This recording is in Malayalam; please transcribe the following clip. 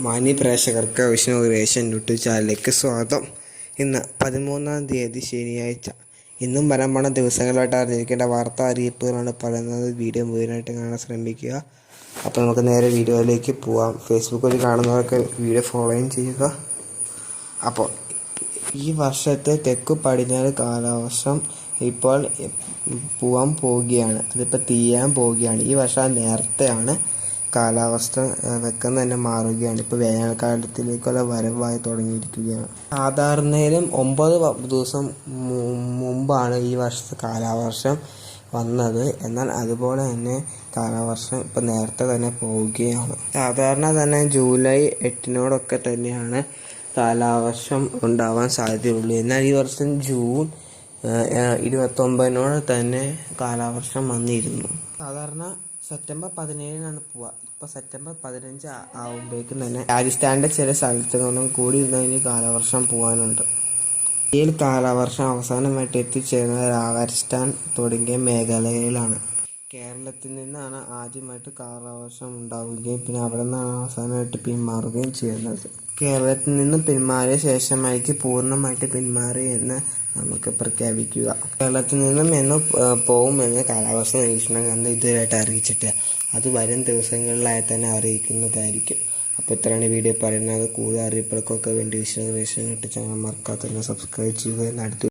മാന്യ പ്രേക്ഷകർക്ക് വിഷ്ണു ക്രിയേഷൻ യൂട്യൂബ് ചാനലിലേക്ക് സ്വാഗതം. ഇന്ന് പതിമൂന്നാം തീയതി ശനിയാഴ്ച. ഇന്നും വരാൻ പോണ ദിവസങ്ങളായിട്ട് അറിഞ്ഞിരിക്കേണ്ട വാർത്താ അറിയിപ്പുകളാണ് പറയുന്നത്. വീഡിയോ മുഴുവനായിട്ട് കാണാൻ ശ്രമിക്കുക. അപ്പോൾ നമുക്ക് നേരെ വീഡിയോയിലേക്ക് പോവാം. ഫേസ്ബുക്ക് വഴി കാണുന്നവർക്ക് വീഡിയോ ഫോളോയും ചെയ്യുക. അപ്പോൾ ഈ വർഷത്തെ തെക്കു പടിഞ്ഞാറ് കാലവർഷം ഇപ്പോൾ പോവാൻ പോവുകയാണ്. അതിപ്പോൾ തീയാൻ പോവുകയാണ്. ഈ വർഷം നേരത്തെയാണ് കാലാവസ്ഥ വെക്കം തന്നെ മാറുകയാണ്. ഇപ്പോൾ വേനൽക്കാലത്തിലേക്കുള്ള വരവായി തുടങ്ങിയിരിക്കുകയാണ്. സാധാരണയിലും ഒമ്പത് ദിവസം മുമ്പാണ് ഈ വർഷത്തെ കാലാവർഷം വന്നത്. എന്നാൽ അതുപോലെ തന്നെ കാലവർഷം ഇപ്പം നേരത്തെ തന്നെ പോവുകയാണ്. സാധാരണ തന്നെ ജൂലൈ എട്ടിനോടൊക്കെ തന്നെയാണ് കാലാവർഷം ഉണ്ടാവാൻ സാധ്യതയുള്ളൂ. എന്നാൽ ഈ വർഷം ജൂൺ ഇരുപത്തൊമ്പതിനോട് തന്നെ കാലാവർഷം വന്നിരുന്നു. സാധാരണ സെപ്റ്റംബർ പതിനേഴിനാണ് പോവുക ഇപ്പോൾ സെപ്റ്റംബർ പതിനഞ്ച് ആവുമ്പോഴേക്കും തന്നെ രാജസ്ഥാന്റെ ചില സ്ഥലത്തുനിന്നും കൂടി ഇന്ന് കാലവർഷം പോകാനുണ്ട് ഈ കാലവർഷം അവസാനമായിട്ട് എത്തിച്ചേരുന്നത് രാജസ്ഥാൻ തുടങ്ങിയ മേഖലയിലാണ് കേരളത്തിൽ നിന്നാണ് ആദ്യമായിട്ട് കാലവർഷം ഉണ്ടാവുകയും പിന്നെ അവിടെ നിന്നാണ് അവസാനമായിട്ട് പിന്മാറുകയും ചെയ്യുന്നത്. കേരളത്തിൽ നിന്ന് പിന്മാറിയ ശേഷമായിരിക്കും പൂർണമായിട്ട് പിന്മാറി എന്ന് നമുക്ക് പ്രഖ്യാപിക്കുക. കേരളത്തിൽ നിന്നും എന്ന് പോകുമെന്ന് കാലാവസ്ഥ നിരീക്ഷണ കേന്ദ്രം ഇതുവരെയായിട്ട് അറിയിച്ചിട്ടില്ല. അത് വരും ദിവസങ്ങളിലായി തന്നെ അറിയിക്കുന്നതായിരിക്കും. അപ്പോൾ ഇത്രയാണ് വീഡിയോ പറയുന്നത്. കൂടുതൽ അറിയിപ്പുകൾക്കൊക്കെ വേണ്ടി വിശദ ചാനൽ മറക്കാതെ തന്നെ സബ്സ്ക്രൈബ് ചെയ്യുക. എന്ന് അടുത്ത